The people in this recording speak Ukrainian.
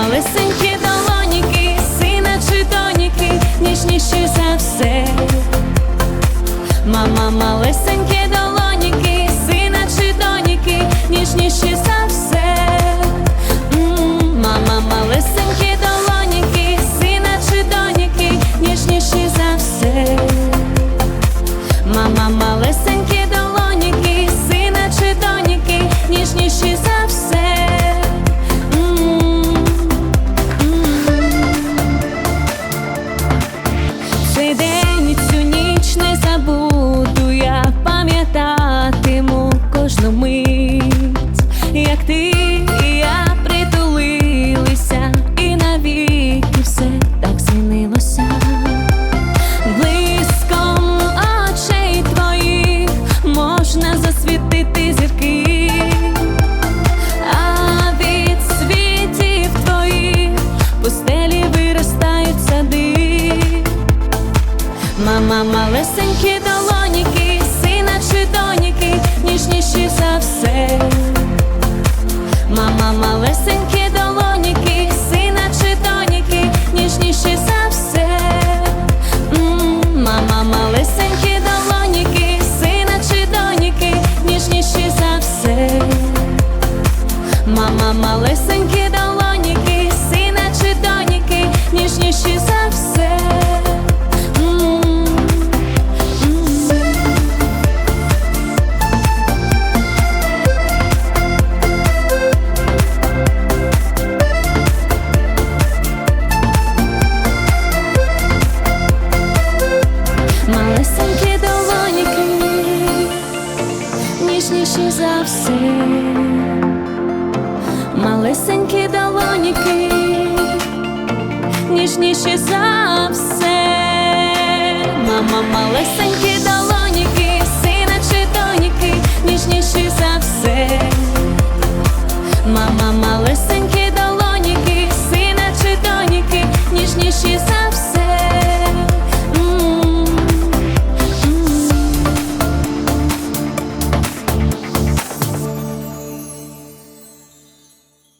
Малесенькі долоніки, сина чи доніки, нічніші за все. Мама, малесенькі долоніки, сина чи доніки, нічніші за все. Мама малесенькі долоніки, сина чи доніки, ніжніші за все. Мама малесенькі долоніки, сина чи доніки, ніжніші за все. Мама малесенькі долоніки, сина чи доніки, ніжніші за все. Мама малесенькі долоніки, сина чи доніки, ніжніші за все. Малесенькі долоніки, ніжніші за все. Мама, малесенькі долоніки, сина чи доніки, ніжніші за все. Мама, малесенькі